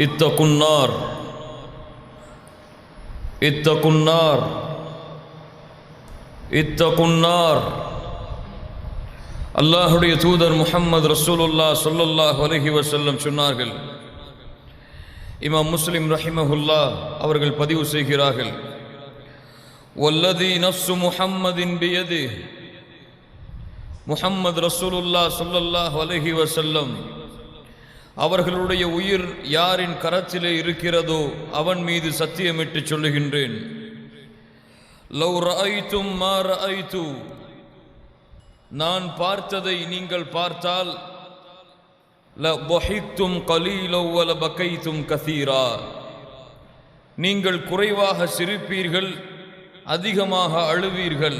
اتقوا النار اتقوا النار اتقوا النار அல்லாஹுடைய தூதர் முஹம்மது ரசூலுல்லா ஸல்லல்லாஹு அலைஹி வஸல்லம் சொன்னார்கள் இமாம் முஸ்லிம் ரஹிமஹுல்லா அவர்கள் பதிவு செய்கிறார்கள் வல்லதி நஃப்சு முஹம்மதின் பியதி முஹம்மது ரசூலுல்லா ஸல்லல்லாஹு அலைஹி வஸல்லம் அவர்களுடைய உயிர் யாரின் கரத்திலே இருக்கிறதோ அவன் மீது சத்தியமிட்டு சொல்லுகின்றேன். லவ் ரஐத்தும் மா ரஐத்து நான் பார்த்ததை நீங்கள் பார்த்தால் ல பொஹித்தும் கலீலவ் பக்கைத்தும் கசீரா. நீங்கள் குறைவாக சிரிப்பீர்கள் அதிகமாக அழுவீர்கள்.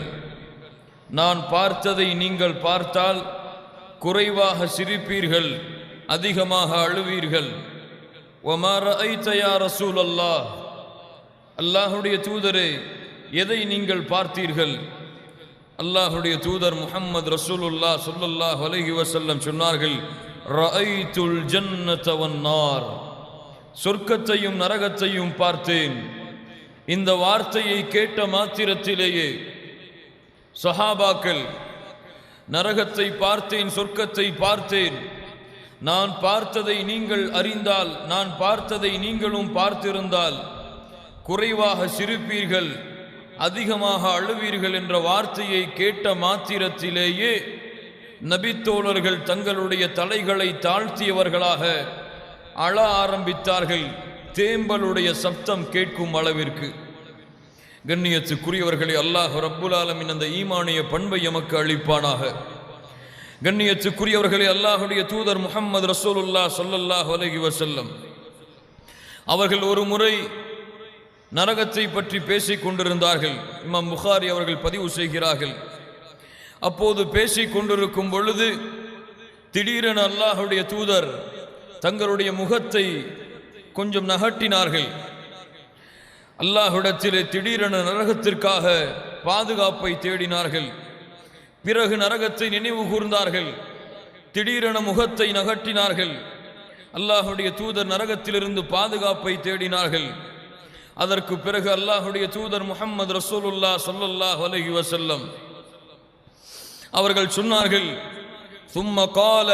நான் பார்த்ததை நீங்கள் பார்த்தால் குறைவாக சிரிப்பீர்கள். அதிகமாக அழுவீர்கள். ஒமார ஐத்தயா ரசூல் அல்லாஹ் அல்லாஹுடைய தூதரே எதை நீங்கள் பார்த்தீர்கள்? அல்லாஹுடைய தூதர் முஹம்மது ரசூலுல்லா ஸல்லல்லாஹு வலகி வசல்லம் சொன்னார்கள் ரஐத்துல் ஜன்னத சொர்க்கத்தையும் நரகத்தையும் பார்த்தேன். இந்த வார்த்தையை கேட்ட மாத்திரத்திலேயே சஹாபாக்கள் நரகத்தை பார்த்தேன் சொர்க்கத்தை பார்த்தேன். நான் பார்த்ததை நீங்கள் அறிந்தால் நான் பார்த்ததை நீங்களும் பார்த்திருந்தால் குறைவாக சிரிப்பீர்கள் அதிகமாக அழுவீர்கள் என்ற வார்த்தையை கேட்ட மாத்திரத்திலேயே நபித்தோழர்கள் தங்களுடைய தலைகளை தாழ்த்தியவர்களாக அழ ஆரம்பித்தார்கள். தேம்பலுடைய சப்தம் கேட்கும் அளவிற்கு. கண்ணியத்துக்குரியவர்களை அல்லாஹ் ரப்புல் ஆலமின் அந்த ஈமானிய பண்பை எமக்கு அளிப்பானாக. கண்ணியத்துக்குரியவர்களே அல்லாஹுடைய தூதர் முகம்மது ரசூலுல்லா சொல்லல்லாஹ் அலகி வசல்லம் அவர்கள் ஒரு முறை நரகத்தை பற்றி பேசிக் கொண்டிருந்தார்கள். இமாம் புகாரி அவர்கள் பதிவு செய்கிறார்கள். அப்போது பேசிக் கொண்டிருக்கும் பொழுது திடீரென அல்லாஹுடைய தூதர் தங்களுடைய முகத்தை கொஞ்சம் நகட்டினார்கள். அல்லாஹுடத்திலே திடீரென நரகத்திற்காக பாதுகாப்பை தேடினார்கள். பிறகு நரகத்தை நினைவு கூர்ந்தார்கள். திடீரென முகத்தை நகட்டினார்கள் அல்லாஹுடைய தூதர் நரகத்திலிருந்து பாதுகாப்பை தேடினார்கள். அதற்கு பிறகு அல்லாஹுடைய தூதர் முகமது ரசூலுல்லா சொல்லல்லா அலைஹி வசல்லம் அவர்கள் சொன்னார்கள் சும்ம கால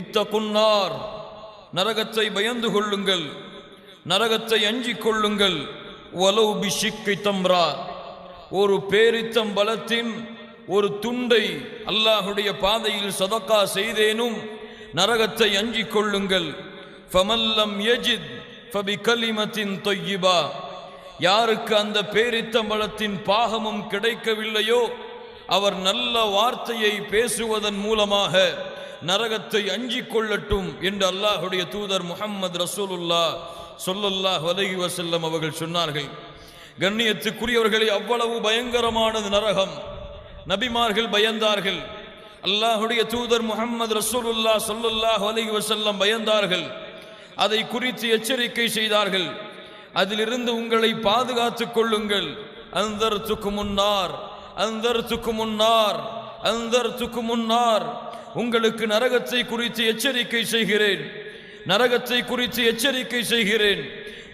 இத்த குன்னார் நரகத்தை பயந்து கொள்ளுங்கள் நரகத்தை அஞ்சிக் கொள்ளுங்கள் ஒலவு பிஷிக்கை தம்ரா. ஒரு பேரித்தம் பலத்தின் ஒரு துண்டை அல்லாஹுடைய பாதையில் சதக்கா செய்தேனும் நரகத்தை அஞ்சிக் கொள்ளுங்கள். ஃபமல்லம் யஜித் ஃபபி கலிமத்தின் தொய்யிபா. யாருக்கு அந்த பேரித்தம்பளத்தின் பாகமும் கிடைக்கவில்லையோ அவர் நல்ல வார்த்தையை பேசுவதன் மூலமாக நரகத்தை அஞ்சிக் கொள்ளட்டும் என்று அல்லாஹுடைய தூதர் முஹம்மது ரசூலுல்லா சொல்லல்லாஹ் வலகி வசல்லம் அவர்கள் சொன்னார்கள். கண்ணியத்துக்குரியவர்களே அவ்வளவு பயங்கரமானது நரகம். நபிமார்கள் பயந்தார்கள். அல்லாஹுடைய தூதர் முகமது ரசூலுல்லா சொல்லல்லாஹ் அலைஹி வசல்லம் பயந்தார்கள். அதை குறித்து எச்சரிக்கை செய்தார்கள். அதிலிருந்து உங்களை பாதுகாத்துக் கொள்ளுங்கள். அந்தர் துக்கு முன்னார் அந்தர் துக்கு முன்னார் அந்தர் துக்கு முன்னார் உங்களுக்கு நரகத்தை குறித்து எச்சரிக்கை செய்கிறேன். நரகத்தை குறித்து எச்சரிக்கை செய்கிறேன்.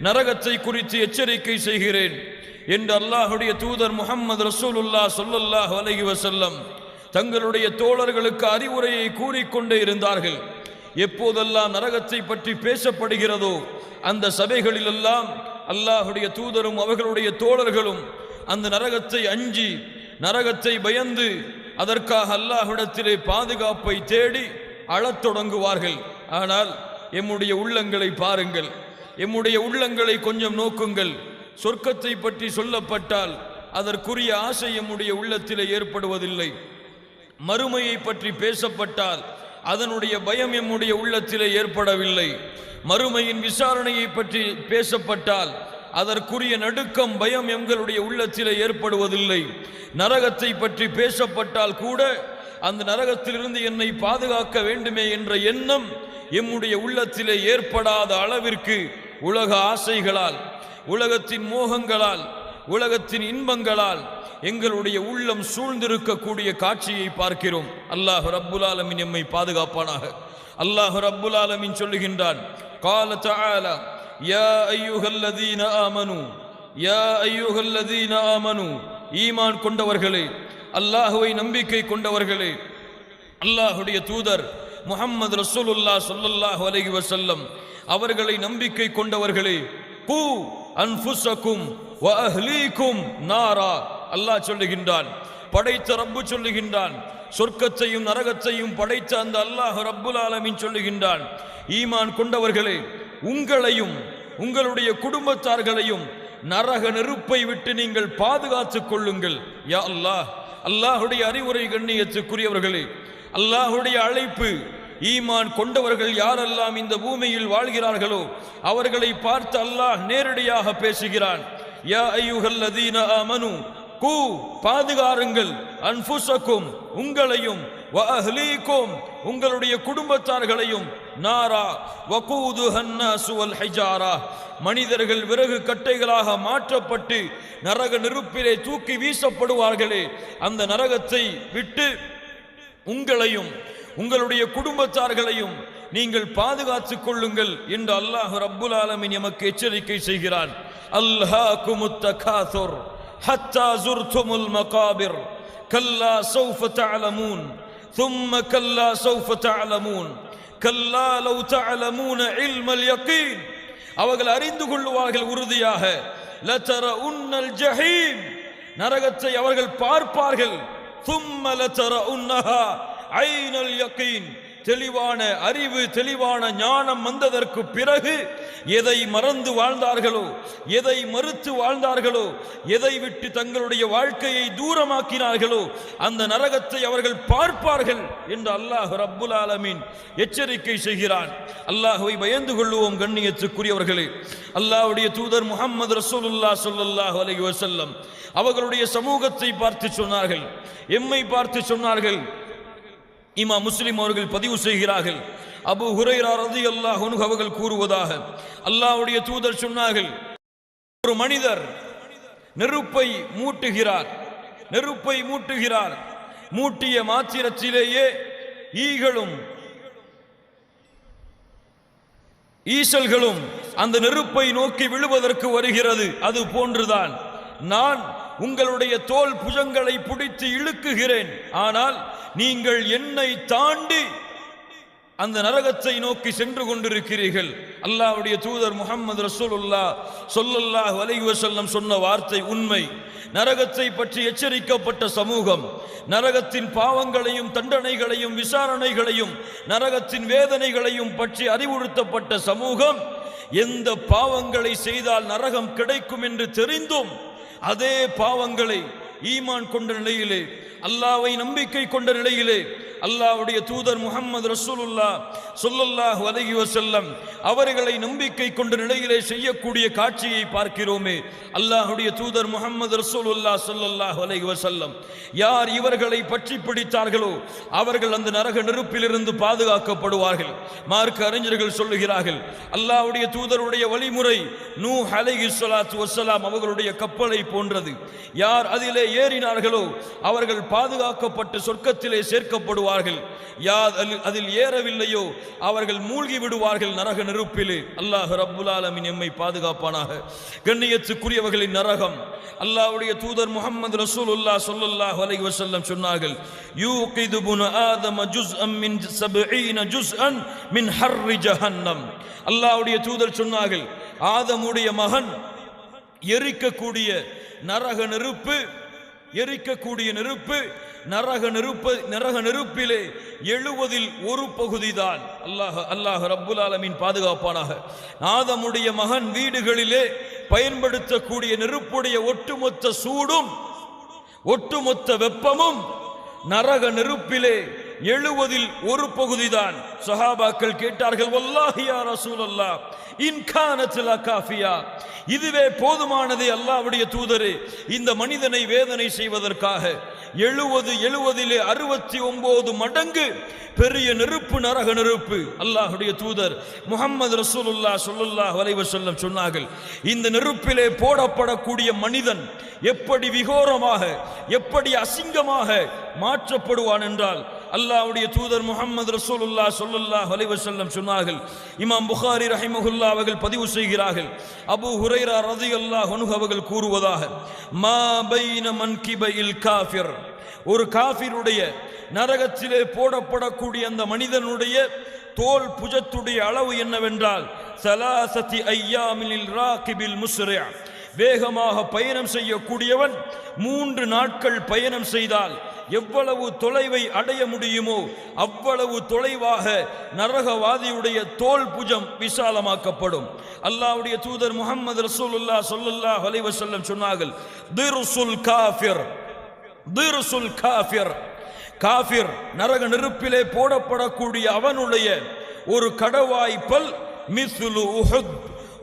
நரகத்தை குறித்து எச்சரிக்கை செய்கிறேன் என்று அல்லாஹுடைய தூதர் முஹம்மது ரசூலுல்லா சொல்லுல்லாஹ் அலைஹி வசல்லம் தங்களுடைய தோழர்களுக்கு அறிவுரையை கூறிக்கொண்டே இருந்தார்கள். எப்போதெல்லாம் நரகத்தை பற்றி பேசப்படுகிறதோ அந்த சபைகளிலெல்லாம் அல்லாஹுடைய தூதரும் அவர்களுடைய தோழர்களும் அந்த நரகத்தை அஞ்சி நரகத்தை பயந்து அதற்காக அல்லாஹ்விடத்திலே பாதுகாப்பை தேடி அழத் தொடங்குவார்கள். ஆனால் எம்முடைய உள்ளங்களை பாருங்கள். எம்முடைய உள்ளங்களை கொஞ்சம் நோக்குங்கள். சொர்க்கத்தை பற்றி சொல்லப்பட்டால் அதற்குரிய ஆசை எம்முடைய உள்ளத்திலே ஏற்படுவதில்லை. மறுமையை பற்றி பேசப்பட்டால் அதனுடைய பயம் எம்முடைய உள்ளத்திலே ஏற்படவில்லை. மறுமையின் விசாரணையை பற்றி பேசப்பட்டால் அதற்குரிய நடுக்கம் பயம் எங்களுடைய உள்ளத்திலே ஏற்படுவதில்லை. நரகத்தை பற்றி பேசப்பட்டால் கூட அந்த நரகத்திலிருந்து என்னை பாதுகாக்க வேண்டுமே என்ற எண்ணம் எம்முடைய உள்ளத்திலே ஏற்படாத அளவிற்கு உலக ஆசைகளால் உலகத்தின் மோகங்களால் உலகத்தின் இன்பங்களால் எங்களுடைய உள்ளம் சூழ்ந்திருக்கக்கூடிய காட்சியை பார்க்கிறோம். அல்லாஹு ரப்புல் எம்மை பாதுகாப்பானாக. அல்லாஹ் ரப்புல் சொல்லுகின்றான் கால தாலா யா ஐயுகல்லதீன ஆமனு யா ஐயுகல்லதீன ஈமான் கொண்டவர்களே அல்லாஹுவை நம்பிக்கை கொண்டவர்களே அல்லாஹுடைய தூதர் முகம்மது ரசூலுல்லா சொல்லல்லாஹு அலஹி வசல்லம் அவர்களை நம்பிக்கை கொண்டவர்களே பூ அன்புசக்கும் வஹ்லீக்கும் நாரா. அல்லாஹ் சொல்லுகின்றான். படைத்த ரப்பு சொல்லுகின்றான். சொர்க்கத்தையும் நரகத்தையும் படைத்த அந்த அல்லாஹ் ரப்புல் ஆலமின் சொல்லுகின்றான். ஈமான் கொண்டவர்களே உங்களையும் உங்களுடைய குடும்பத்தார்களையும் நரக நெருப்பை விட்டு நீங்கள் பாதுகாத்துக் கொள்ளுங்கள். யா அல்லாஹ் அல்லாஹுடைய அறிவுரை கண்ணியத்துக்குரியவர்களே அல்லாஹுடைய அழைப்பு ஈமான் கொண்டவர்கள் யாரெல்லாம் இந்த பூமியில் வாழ்கிறார்களோ அவர்களை பார்த்து அல்லாஹ் நேரடியாக பேசுகிறான். யா ஐயுகல்லதீன ஆமனு கூ பாதுகாருங்கள் அன்புசக்கும் உங்களையும் வ உங்களுடைய குடும்பத்தார்களையும் நாரா வகூது ஹன்னாசு வல் மனிதர்கள் விறகு கட்டைகளாக மாற்றப்பட்டு நரக நெருப்பிலே தூக்கி வீசப்படுவார்களே அந்த நரகத்தை விட்டு உங்களையும் உங்களுடைய குடும்பத்தார்களையும் நீங்கள் பாதுகாத்துக் கொள்ளுங்கள் என்று அல்லாஹ் ரப்புல் ஆலமீன் எமக்கு எச்சரிக்கை செய்கிறான் அல்ஹாக்குமுத் தகாதுர் ஹத்தா ஜுர்துமுல் மகாபிர் கல்லா சௌஃப தஅலமூன் ثم كلا سوف تعلمون كلا لو تعلمون علم اليقين அவர்கள் அறிந்து கொள்வார்கள் உறுதியாக லதர உன்னல் ஜஹீம் நரகத்தை அவர்கள் பார்ப்பார்கள் ثم லதர ஐநல் யக்கீன் தெளிவான அறிவு தெளிவான ஞானம் வந்ததற்கு பிறகு எதை மறந்து வாழ்ந்தார்களோ எதை மறுத்து வாழ்ந்தார்களோ எதை விட்டு தங்களுடைய வாழ்க்கையை தூரமாக்கினார்களோ அந்த நரகத்தை அவர்கள் பார்ப்பார்கள் என்று அல்லாஹ் ரப்புல் ஆலமீன் எச்சரிக்கை செய்கிறான். அல்லாஹுவை பயந்து கொள்ளுவோம் கண்ணியத்துக்குரியவர்களே. அல்லாஹுடைய தூதர் முகமது ரசூலுல்லா சொல்லுல்லாஹ் அலி வசல்லம் அவர்களுடைய சமூகத்தை பார்த்து சொன்னார்கள். எம்மை பார்த்து சொன்னார்கள்? இமா முஸ்லிம் அவர்கள் பதிவு செய்கிறார்கள். அபு ஹுரைரா ரதி அல்லாஹ் அவர்கள் கூறுவதாக அல்லாஹ்வுடைய தூதர் சொன்னார்கள் ஒரு மனிதர் நெருப்பை மூட்டுகிறார் நெருப்பை மூட்டுகிறார். மூட்டிய மாத்திரத்திலேயே ஈகளும் ஈசல்களும் அந்த நெருப்பை நோக்கி விழுவதற்கு வருகிறது. அது போன்றுதான். நான் உங்களுடைய தோல் புஜங்களை பிடித்து இழுக்குகிறேன். ஆனால் நீங்கள் என்னை தாண்டி அந்த நரகத்தை நோக்கி சென்று கொண்டிருக்கிறீர்கள். அல்லாஹ்வுடைய தூதர் முகமது ரசூலுல்லா சொல்லல்லாஹு அலைஹி சொன்ன வார்த்தை உண்மை. நரகத்தை பற்றி எச்சரிக்கப்பட்ட சமூகம் நரகத்தின் பாவங்களையும் தண்டனைகளையும் விசாரணைகளையும் நரகத்தின் வேதனைகளையும் பற்றி அறிவுறுத்தப்பட்ட சமூகம் எந்த பாவங்களை செய்தால் நரகம் கிடைக்கும் என்று தெரிந்தும் அதே பாவங்களை ஈமான் கொண்ட நிலையிலே அல்லாவை நம்பிக்கை கொண்ட நிலையிலே அல்லாஹ்வுடைய தூதர் முகமது ரசூலுல்லா சொல்லல்லாஹ் அலைஹி வசல்லம் அவர்களை நம்பிக்கை கொண்ட நிலையிலே செய்யக்கூடிய காட்சியை பார்க்கிறோமே. அல்லாஹுடைய தூதர் முகமது ரசூலுல்லா சொல்லல்லாஹ் வலகி வசல்லம் யார் இவர்களை பற்றி பிடித்தார்களோ அவர்கள் அந்த நரக நெருப்பிலிருந்து பாதுகாக்கப்படுவார்கள். மார்க்க அறிஞர்கள் சொல்லுகிறார்கள் அல்லாஹுடைய தூதருடைய வழிமுறை நூ ஹலகி ஸலாத்து வஸ்ஸலாம் அவர்களுடைய கப்பலை போன்றது. யார் அதிலே ஏறினார்களோ அவர்கள் பாதுகாக்கப்பட்டு சொர்க்கத்திலே சேர்க்கப்படுவார்கள். யார் அதில்- அதில் ஏறவில்லையோ அவர்கள் மூழ்கி விடுவார்கள் நரக நெருப்பிலே. அல்லாஹ் ரப்புல் எம்மை பாதுகாப்பானாக. கண்ணியத்துக்குரியவர்களின் நரகம். அல்லாஹ்வுடைய தூதர் முகமது ரசூலுல்லாஹ் சொல்லுல்லாஹ் அலைஹி வஸல்லம் சொன்னார்கள் யூகிது புன ஆதம ஜுஸ் அம் மின் சபீன ஜுஸ் அன் மின் ஹர்ரி ஜஹன்னம். அல்லாஹ்வுடைய தூதர் சொன்னார்கள் ஆதமுடைய மகன் எரிக்கக்கூடிய நரக நெருப்பு எரிக்கக்கூடிய நெருப்பு நரக நெருப்பு நரக நெருப்பிலே எழுவதில் ஒரு பகுதிதான். அல்லாஹ் அல்லாஹ் ரப்புல் ஆலமின் பாதுகாப்பானாக. ஆதமுடைய மகன் வீடுகளிலே பயன்படுத்தக்கூடிய நெருப்புடைய ஒட்டுமொத்த சூடும் ஒட்டுமொத்த வெப்பமும் நரக நெருப்பிலே எழுவதில் ஒரு பகுதிதான். சஹாபாக்கள் கேட்டார்கள் வல்லாஹி ரசூல் ரசூலல்லாஹ் இன் கானத் இதுவே போதுமானது அல்லாஹ்வுடைய தூதரே. இந்த மனிதனை வேதனை செய்வதற்காக எழுவது எழுவதிலே அறுபத்தி ஒன்பது மடங்கு பெரிய நெருப்பு நரக நெருப்பு அல்லாஹுடைய தூதர் முகமது ரசூலுல்லா சொல்லுல்லா வரைவ வஸல்லம் சொன்னார்கள். இந்த நெருப்பிலே போடப்படக்கூடிய மனிதன் எப்படி விகோரமாக எப்படி அசிங்கமாக மாற்றப்படுவான் என்றால் அல்லாவுடைய தூதர் முகமது ரசூலுல்லா சொல்லுல்லா ஹலிவசல்லம் சொன்னார்கள். இமாம் புகாரி ரஹிமஹுல்லா அவர்கள் பதிவு செய்கிறார்கள். அபு ஹுரைரா அல்லாஹ் ஹனுகு அவர்கள் கூறுவதாக மா பைன மன்கிபைல் காஃபிர். ஒரு காஃபிருடைய நரகத்திலே போடப்படக்கூடிய அந்த மனிதனுடைய தோல் புஜத்துடைய அளவு என்னவென்றால் சலாசதி ஐயாமில் ராகிபில் முஸ்ரியா வேகமாக பயணம் செய்யக்கூடியவன் மூன்று நாட்கள் பயணம் செய்தால் எவ்வளவு தொலைவை அடைய முடியுமோ அவ்வளவு தொலைவாக நரகவாதியுடைய தோல் புஜம் விசாலமாக்கப்படும். அல்லாவுடைய தூதர் முகமது ரசூலுல்லா சொல்லுல்லா வலைவசல்லம் சொன்னார்கள் திருசுல் காஃபிர் திருசுல் காஃபிர். காஃபிர் நரக நெருப்பிலே போடப்படக்கூடிய அவனுடைய ஒரு கடவாய்ப்பல் மிசுலு உஹத்.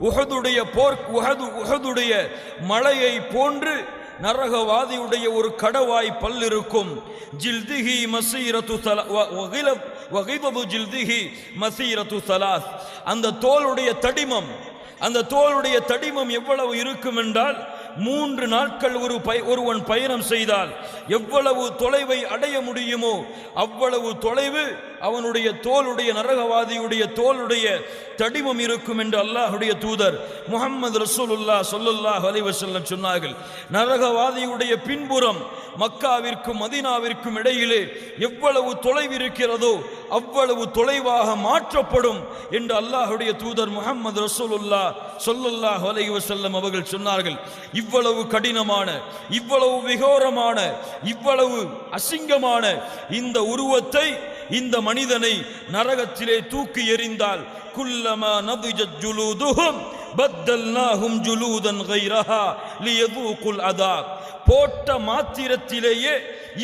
உஹதுடைய போர் உஹது உஹதுடைய மலையை போன்று நரகவாதியுடைய ஒரு கடவாய் பல் இருக்கும். ஜில்திஹி மசீரத்து வகைபபு ஜில்திஹி மசீரத்து சலாஸ். அந்த தோலுடைய தடிமம் அந்த தோலுடைய தடிமம் எவ்வளவு இருக்கும் என்றால் மூன்று நாட்கள் ஒரு பய ஒருவன் பயணம் செய்தால் எவ்வளவு தொலைவை அடைய முடியுமோ அவ்வளவு தொலைவு அவனுடைய தோலுடைய நரகவாதியுடைய தோலுடைய தடிமம் இருக்கும் என்று அல்லாஹுடைய தூதர் முகமது ரசூலுல்லா சொல்லுல்லாஹ் அலைவசல்லம் சொன்னார்கள். நரகவாதியுடைய பின்புறம் மக்காவிற்கும் மதினாவிற்கும் இடையிலே எவ்வளவு தொலைவு இருக்கிறதோ அவ்வளவு தொலைவாக மாற்றப்படும் என்று அல்லாஹுடைய தூதர் முகமது ரசூலுல்லா சொல்லுல்லாஹ் அலைஹி அவர்கள் சொன்னார்கள். இவ்வளவு கடினமான இவ்வளவு விகோரமான இவ்வளவு அசிங்கமான இந்த உருவத்தை இந்த மனிதனை நரகத்திலே தூக்கி எறிந்தால் குல்லமா நதுஜத் ஜுலூதுஹும் பத்தல்நாஹும் ஜுலூதன் கைரஹா லியதூகுல் அதா போட்ட மாத்திரத்திலேயே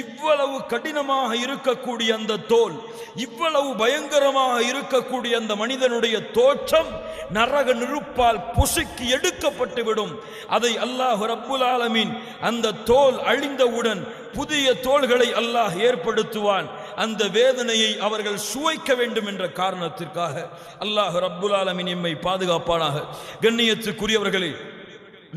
இவ்வளவு கடினமாக இருக்கக்கூடிய அந்த தோல் இவ்வளவு பயங்கரமாக இருக்கக்கூடிய அந்த மனிதனுடைய தோற்றம் நரக நெருப்பால் பொசுக்கி எடுக்கப்பட்டுவிடும். அதை அல்லாஹ் ரப்புல் ஆலமின் அந்த தோல் அழிந்தவுடன் புதிய தோள்களை அல்லாஹ் ஏற்படுத்துவான். அந்த வேதனையை அவர்கள் சுவைக்க வேண்டும் என்ற காரணத்திற்காக அல்லாஹ் ரப்புல் ஆலமீன் எம்மை பாதுகாப்பானாக. கண்ணியத்துக்குரியவர்களே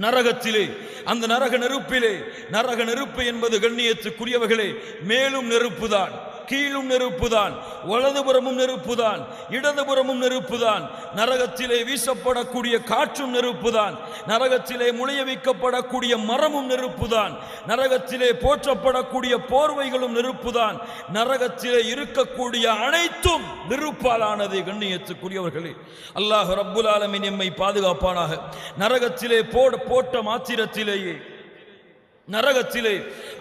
நரகத்திலே அந்த நரக நெருப்பிலே நரக நெருப்பு என்பது கண்ணியத்துக்குரியவர்களே மேலும் நெருப்புதான். கீழும் நெருப்புதான் வலதுபுறமும் நெருப்புதான் இடதுபுறமும் நெருப்புதான். நரகத்திலே வீசப்படக்கூடிய காற்றும் நெருப்புதான். நரகத்திலே முளைய வைக்கப்படக்கூடிய மரமும் நெருப்புதான். நரகத்திலே போற்றப்படக்கூடிய போர்வைகளும் நெருப்புதான். நரகத்திலே இருக்கக்கூடிய அனைத்தும் நெருப்பாலானது கண்ணியத்துக்குரியவர்களே அல்லாஹ் ரப்புல் ஆலமின் எம்மை பாதுகாப்பானாக. நரகத்திலே போட போட்ட மாத்திரத்திலேயே நரகத்திலே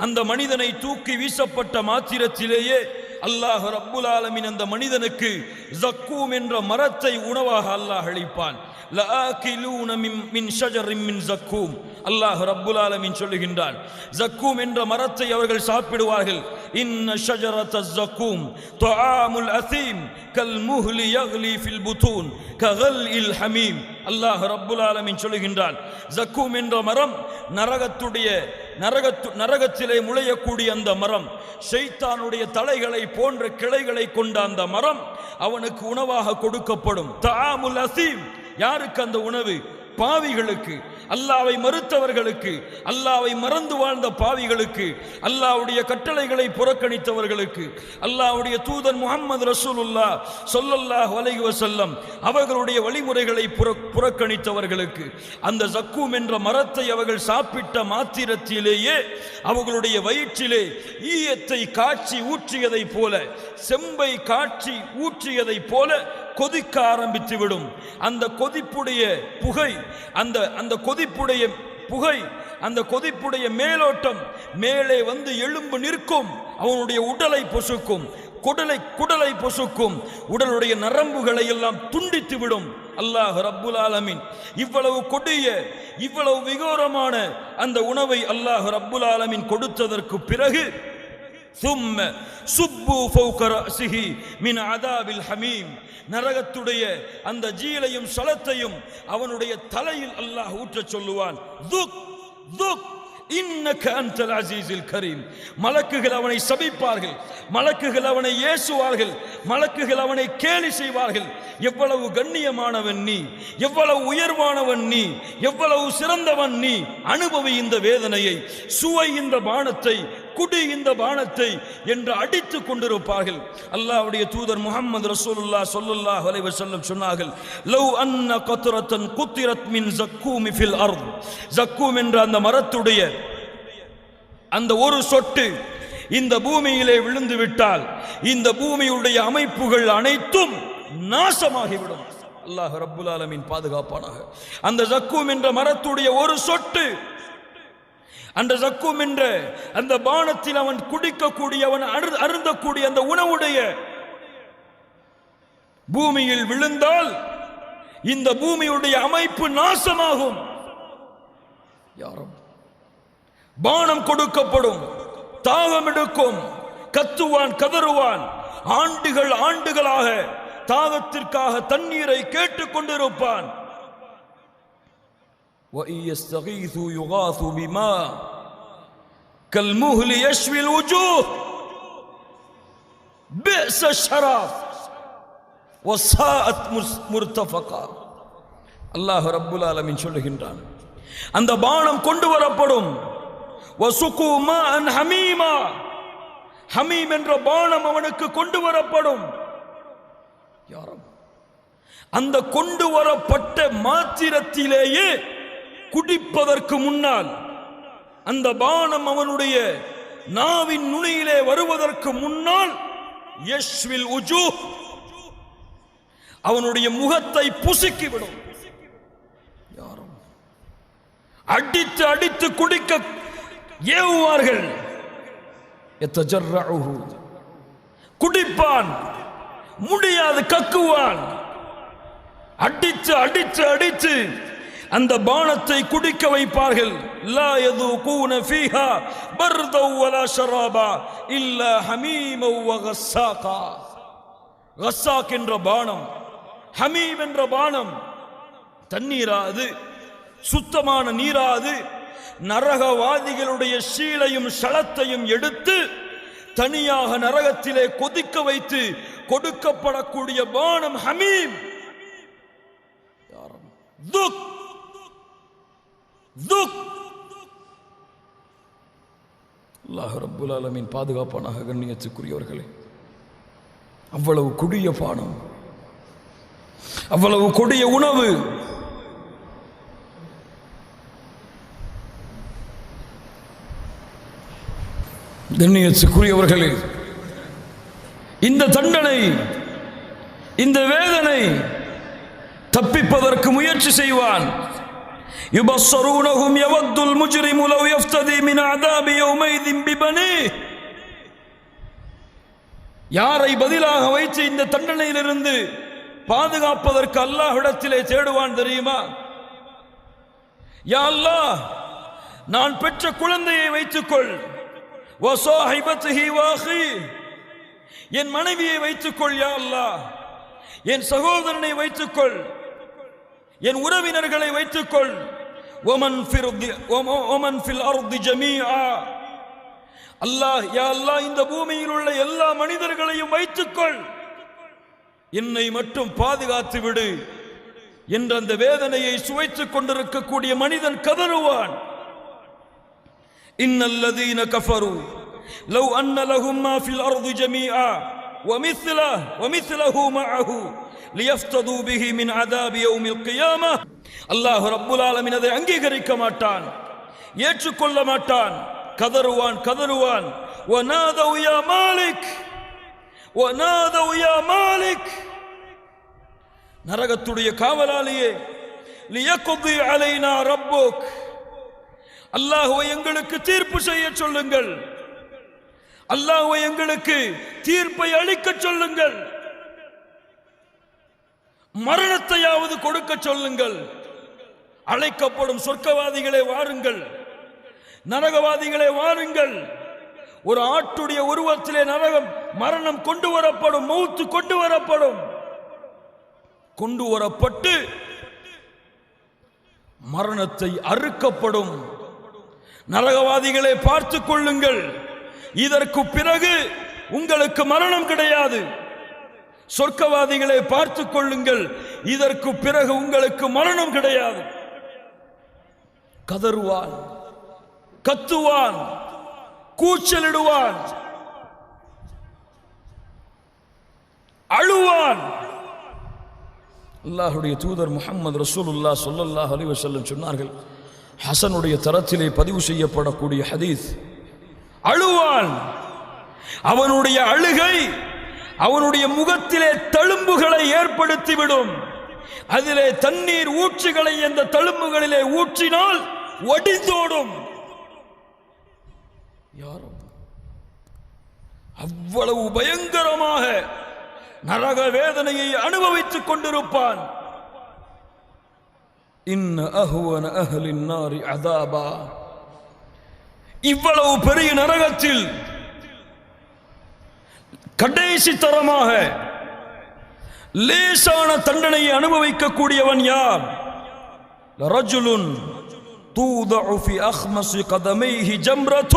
அந்த மனிதனை தூக்கி வீசப்பட்ட மாத்திரத்திலேயே அல்லாஹ் ரப்புல் ஆலமின் அந்த மனிதனுக்கு ஜக்கூம் என்ற மரத்தை உணவாக அல்லாஹ் அளிப்பான். லஆகிலூன மின் மின் ஷஜரின் மின் ஜக்கூம் அல்லாஹ் ரப்புல் ஆலமீன் சொல்லுகின்றான் ஜக்கூம் என்ற மரத்தை அவர்கள் சாப்பிடுவார்கள் இன்ன ஷஜரத ஜக்கூம் துஆமுல் அசீம் கல் முஹ்லி யக்லி ஃபில் புதூன் ககல் இல் ஹமீம் அல்லாஹ் ரப்புல் ஆலமீன் சொல்லுகின்றான் ஜக்கூம் என்ற மரம் நரகத்துடைய நரகத்து நரகத்திலே முளையக்கூடிய அந்த மரம் ஷைத்தானுடைய தலைகளை போன்ற கிளைகளை கொண்ட அந்த மரம் அவனுக்கு உணவாக கொடுக்கப்படும் தாமுல் அசீம் யாருக்கு அந்த உணவு? பாவிகளுக்கு. அல்லாவை மறுத்தவர்களுக்கு. அல்லாவை மறந்து வாழ்ந்த பாவிகளுக்கு. அல்லாவுடைய கட்டளைகளை புறக்கணித்தவர்களுக்கு. அல்லாவுடைய தூதன் முகமது ரசூலுல்லா சொல்லல்லாஹ் வலைகு வசல்லம் அவர்களுடைய வழிமுறைகளை புற புறக்கணித்தவர்களுக்கு. அந்த சக்கூம் என்ற மரத்தை அவர்கள் சாப்பிட்ட மாத்திரத்திலேயே அவர்களுடைய வயிற்றிலே ஈயத்தை காட்சி ஊற்றியதைப் போல செம்பை காட்சி ஊற்றியதைப் போல கொதிக்க ஆரம்பித்து விடும் அந்த கொதிப்புடைய புகை அந்த அந்த கொதிப்புடைய புகை அந்த கொதிப்புடைய மேலோட்டம் மேலே வந்து எழும்பு நிற்கும். அவனுடைய உடலை பொசுக்கும். குடலை குடலை பொசுக்கும். உடலுடைய நரம்புகளை எல்லாம் துண்டித்து விடும் அல்லாஹ் ரப்புல் ஆலமின். இவ்வளவு கொடிய இவ்வளவு விகோரமான அந்த உணவை அல்லாஹ் ரப்புல் ஆலமின் கொடுத்ததற்கு பிறகு சும்ம சுப்பு ஃபௌகரசிஹி மின் அதாபில் ஹமீம். நரகத்துடைய அந்த ஜீலையும் சலத்தையும் அவனுடைய தலையில் அல்லாஹ் ஊற்றச் சொல்லுவான். துக் துக் கரீம். மலக்குகள் அவனை சபிப்பார்கள் மலக்குகள் அவனை ஏசுவார்கள் மலக்குகள் அவனை கேலி செய்வார்கள். எவ்வளவு கண்ணியமானவன் நீ எவ்வளவு உயர்வானவன் நீ எவ்வளவு சிறந்தவன் நீ அனுபவி இந்த வேதனையை சுவை இந்த பானத்தை குடி இந்த பானத்தை என்று அடித்துக் கொண்டிருப்பார்கள். அல்லாவுடைய தூதர் முகமது ரசூலுல்லா சொல்லுல்லா அலைஹி வஸல்லம் சொன்னார்கள் லவ் அன்ன கத்ரத்தன் குத்திரத் மின் ஜக்கூமி ஃபில் அர்த். ஜக்கூம் என்ற அந்த மரத்துடைய அந்த ஒரு சொட்டு இந்த பூமியிலே விழுந்து விட்டால் இந்த பூமியுடைய அமைப்புகள் அனைத்தும் நாசமாகிவிடும். அல்லாஹ் ரப்புல் ஆலமின் பாதுகாப்பானாக. அந்த ஜக்கூம் என்ற மரத்துடைய ஒரு சொட்டு அந்த ஜக்கூம் என்ற அந்த பானத்தில் அவன் குடிக்கக்கூடிய அவன் அரு- அருந்தக்கூடிய அந்த உணவுடைய பூமியில் விழுந்தால் இந்த பூமியுடைய அமைப்பு நாசமாகும் யாரும் பானம் கொடுக்கப்படும் தாகம் எடுக்கும் கத்துவான் கதறுவான் ஆண்டுகள் ஆண்டுகளாக தாகத்திற்காக தண்ணீரை கேட்டுக் கொண்டிருப்பான் وَإِن يَسْتَغِيثُوا يُغَاثُوا بِمَاءٍ كَالْمُهْلِ يَشْوِي الْوُجُوهَ بِئْسَ الشَّرَابُ وَسَاءَتْ مُرْ- مُرْتَفَقًا அல்லாஹ் ரப்புல் ஆலமீன் சொல்லுகின்றான் அந்த பானம் கொண்டு வரப்படும் வசுகு மாஅன் ஹமீமா ஹமீம் என்ற பானம் அவனுக்கு கொண்டு வரப்படும் யாரும் அந்த கொண்டு வரப்பட்ட மாத்திரத்திலேயே குடிப்பதற்கு முன்னால் அந்த பானம் அவனுடைய நாவின் நுனியிலே வருவதற்கு முன்னால் யஷ்வில் உஜூ அவனுடைய முகத்தை புசுக்கிவிடும். யாரும்? அடித்து அடித்து குடிக்க ஏவுவார்கள். குடிப்பான். முடியாது கக்குவான். அடித்து அடித்து அடித்து அந்த பானத்தை குடிக்க வைப்பார்கள். லா யதுகூன ஃபீஹா பர்தவ் வலா ஷராபா இல்ல ஹமீமவ் வ கஸ்ஸாகா. கஸ்ஸாக் என்ற பானம் ஹமீம் என்ற பானம் தண்ணீராது சுத்தமான நீராது நரகவாதிகளுடைய சீலையும் சளத்தையும் எடுத்து தனியாக நரகத்திலே கொதிக்க வைத்து கொடுக்கப்படக்கூடிய பானம் ஹமீம். துக். அல்லாஹ் ரப்புல் ஆலமீன் பாதுகாப்பானாக கண்ணியத்துக்குரியவர்களே அவ்வளவு கொடிய பானம் அவ்வளவு கொடிய உணவு கண்ணியத்துக்குரியவர்களே இந்த தண்டனை இந்த வேதனை தப்பிப்பதற்கு முயற்சி செய்வான். يبصرونهم يود المجرم لو يفتدي من عذاب يومئذ ببنيه யாரை பதிலாக வைத்து இந்த தண்டனையிலிருந்து பாதுகாப்பதற்கு அல்லாஹ்விடத்திலே தேடுவான் தெரியுமா யா அல்லாஹ் நான் பெற்ற குழந்தையை வைத்துக்கொள் வசாஹிபத்திஹி வாஹி என் மனைவியை வைத்துக்கொள் யா அல்லாஹ் என் சகோதரனை வைத்துக்கொள் என் உறவினர்களை வைத்துக்கொள் ஒமன் ஒமன் ஃபில் அர்தி ஜமீஆ அல்லாஹ் யா அல்லாஹ் இந்த பூமியில் உள்ள எல்லா மனிதர்களையும் வைத்துக்கொள். என்னை மட்டும் பாதுகாத்து விடு என்ற அந்த வேதனையை சுவைத்துக் கொண்டிருக்கக்கூடிய மனிதன் கதறுவான். இன்னல்லதீன கஃபரு. லவ் அன்ன லஹும் மா ஃபில் அர்தி ஜமீஆ. வமிஸ்லஹு வமிஸ்லஹு மஅஹு. معه ليفتدوا به من عذاب يوم القيامة الله رب العالمين அதை அங்கீகரிக்க மாட்டான் ஏற்றுக்கொள்ள மாட்டான் கதறுவான் கதறுவான் ونادوا يا مالك ونادوا يا مالك நரகத்துடைய காவலாளியே லியக்குதி அலைனா ரப்புக் அல்லாஹ்வை எங்களுக்கு தீர்ப்பு செய்ய சொல்லுங்கள் அல்லாஹ்வை எங்களுக்கு தீர்ப்பை அளிக்க சொல்லுங்கள் மரணத்தையாவது கொடுக்க சொல்லுங்கள். அழைக்கப்படும் சொர்க்கவாதிகளை வாருங்கள். நரகவாதிகளை வாருங்கள். ஒரு ஆட்டுடைய உருவத்திலே நரகம் மரணம் கொண்டு வரப்படும் மௌத்து கொண்டு வரப்படும். கொண்டு வரப்பட்டு மரணத்தை அறுக்கப்படும். நரகவாதிகளை பார்த்துக் கொள்ளுங்கள். இதற்கு பிறகு உங்களுக்கு மரணம் கிடையாது. சொர்க்கவாதிகளை பார்த்துக் கொள்ளுங்கள். இதற்கு பிறகு உங்களுக்கு மரணம் கிடையாது. கதறுவான் கத்துவான் கூச்சலிடுவான் அழுவான். அல்லாஹுடைய தூதர் முகமது ரசூலுல்லா சொல்லல்லாஹ் அலி வசல்லம் சொன்னார்கள் ஹசனுடைய தரத்திலே பதிவு செய்யப்படக்கூடிய ஹதீஸ் அழுவான். அவனுடைய அழுகை அவனுடைய முகத்திலே தழும்புகளை ஏற்படுத்திவிடும். அதிலே தண்ணீர் ஊற்றுகளை அந்த தழும்புகளிலே ஊற்றினால் ஒடிந்தோடும். யாரும் அவ்வளவு பயங்கரமாக நரக வேதனையை அனுபவித்துக் கொண்டிருப்பான். இன்ன அதாபா. இவ்வளவு பெரிய நரகத்தில் கடைசி தரமாக லேசான தண்டனையை அனுபவிக்கக்கூடியவன் யார் ரஜுலுன் توضع في أخمص قدميه جمرة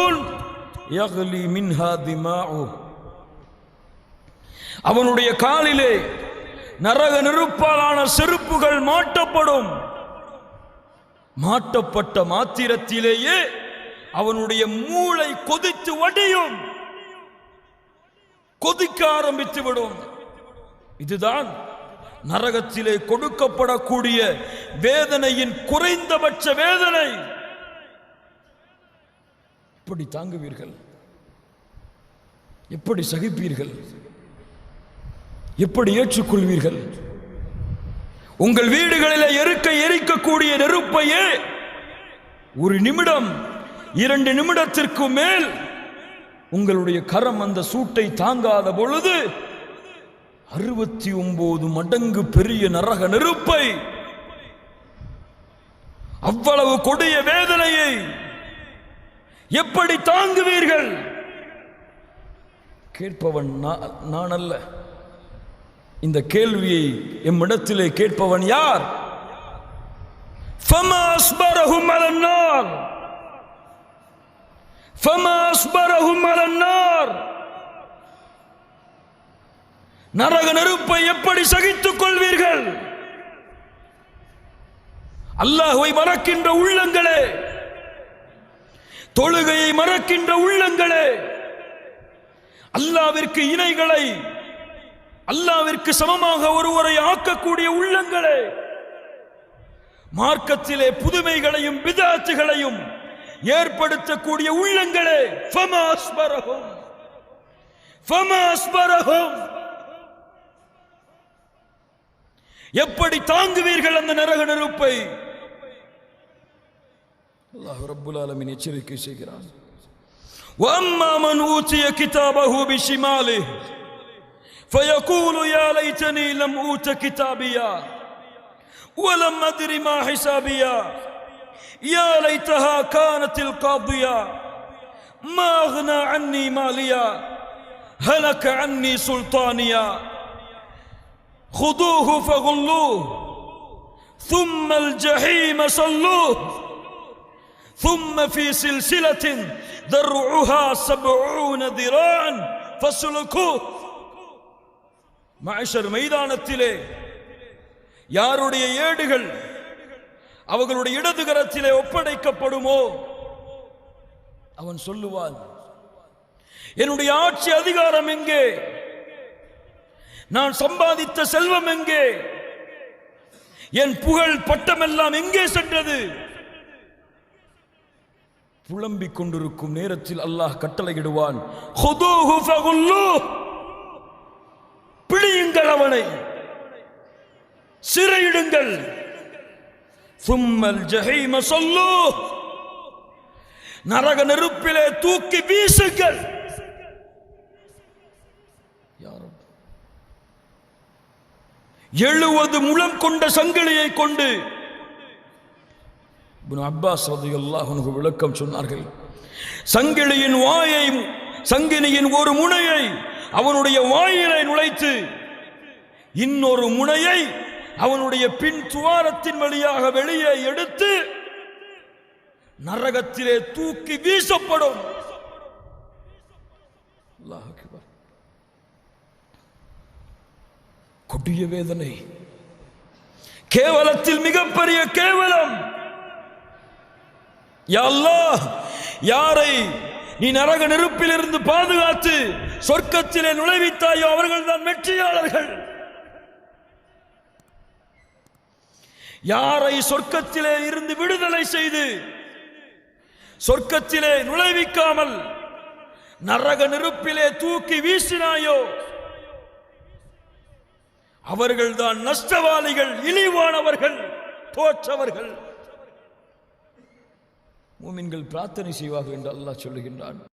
يغلي منها دماؤه அவனுடைய காலிலே நரக நெருப்பாலான செருப்புகள் மாட்டப்படும் மாட்டப்பட்ட மாத்திரத்திலேயே அவனுடைய மூளை கொதித்து வடியும் கொதிக்க ஆரம்பித்து விடும் இதுதான் நரகத்திலே கொடுக்கப்படக்கூடிய வேதனையின் குறைந்தபட்ச வேதனை. எப்படி தாங்குவீர்கள். எப்படி சகிப்பீர்கள்? எப்படி ஏற்றுக்கொள்வீர்கள்? உங்கள் வீடுகளில் எருக்க எரிக்கக்கூடிய நெருப்பையே ஒரு நிமிடம் இரண்டு நிமிடத்திற்கு மேல் உங்களுடைய கரம் அந்த சூட்டை தாங்காத பொழுது அறுபத்தி ஒன்பது மடங்கு பெரிய நரக நெருப்பை அவ்வளவு கொடிய வேதனையை எப்படி தாங்குவீர்கள்? கேட்பவன் நான் அல்ல இந்த கேள்வியை எம்மிடத்திலே கேட்பவன் யார்? ஃபமாஸ்பரஹும் அலன்னார் நரக நெருப்பை எப்படி சகித்துக் கொள்வீர்கள்? அல்லாஹுவை மறக்கின்ற உள்ளங்களே. தொழுகையை மறக்கின்ற உள்ளங்களே. அல்லாவிற்கு இணைகளை அல்லாவிற்கு சமமாக ஒருவரை ஆக்கக்கூடிய உள்ளங்களே. மார்க்கத்திலே புதுமைகளையும் விதாத்துகளையும் ஏற்படுத்தக்கூடிய உள்ளங்களே ஃபமா அஸ்பரஹும் ஃபமா அஸ்பரஹும் எப்படி தாங்குவீர்கள் அந்த நரக நெருப்பை அல்லாஹ் ரப்புல் ஆலமீன் எச்சரிக்கை செய்கிறான் واما من اوتي كتابه بشماله فيقول يا ليتني لم اوت كتابيا ولم ادر ما حسابيا يا ليتها كانت القاضيه ما اغنى عني ماليا هلك عني سلطانيا خذوه فغلوه ثم الجحيم صلوه ثم في سلسلة ذرعها سبعون ذراعا فسلكوه معشر மைதானத்திலே யாருடைய ஏடுகள் அவர்களுடைய இடது கரத்திலே ஒப்படைக்கப்படுமோ? அவன் சொல்லுவான் என்னுடைய ஆட்சி அதிகாரம் எங்கே? நான் சம்பாதித்த செல்வம் எங்கே? என் புகழ் பட்டமெல்லாம் எங்கே சென்றது? புலம்பிக் கொண்டிருக்கும் நேரத்தில் அல்லாஹ் கட்டளையிடுவான் பிடியுங்கள் அவனை சிறையிடுங்கள். சும்மல் ஜஹீம சொல்லு நரக நெருப்பிலே தூக்கி வீசுங்கள் யாரும் எழுவது முழம் கொண்ட சங்கிலியை கொண்டு அப்பாஸ் அன்ஹு விளக்கம் சொன்னார்கள் சங்கிலியின் வாயை சங்கிலியின் ஒரு முனையை அவனுடைய வாயிலை நுழைத்து இன்னொரு முனையை அவனுடைய பின் துவாரத்தின் வழியாக வெளியே எடுத்து நரகத்திலே தூக்கி வீசப்படும். கொடிய வேதனை. கேவலத்தில் மிகப்பெரிய கேவலம். யாரை நீ நரக நெருப்பிலிருந்து பாதுகாத்து சொர்க்கத்திலே நுழைவித்தாயோ அவர்கள் தான் வெற்றியாளர்கள். யாரை சொர்க்கத்திலே இருந்து விடுதலை செய்து சொர்க்கத்திலே நுழைவிக்காமல் நரக நெருப்பிலே தூக்கி வீசினாயோ? அவர்கள்தான் நஷ்டவாளிகள் இழிவானவர்கள் தோற்றவர்கள். மூமின்கள் பிரார்த்தனை செய்வார்கள் என்று அல்லாஹ் சொல்லுகின்றான்.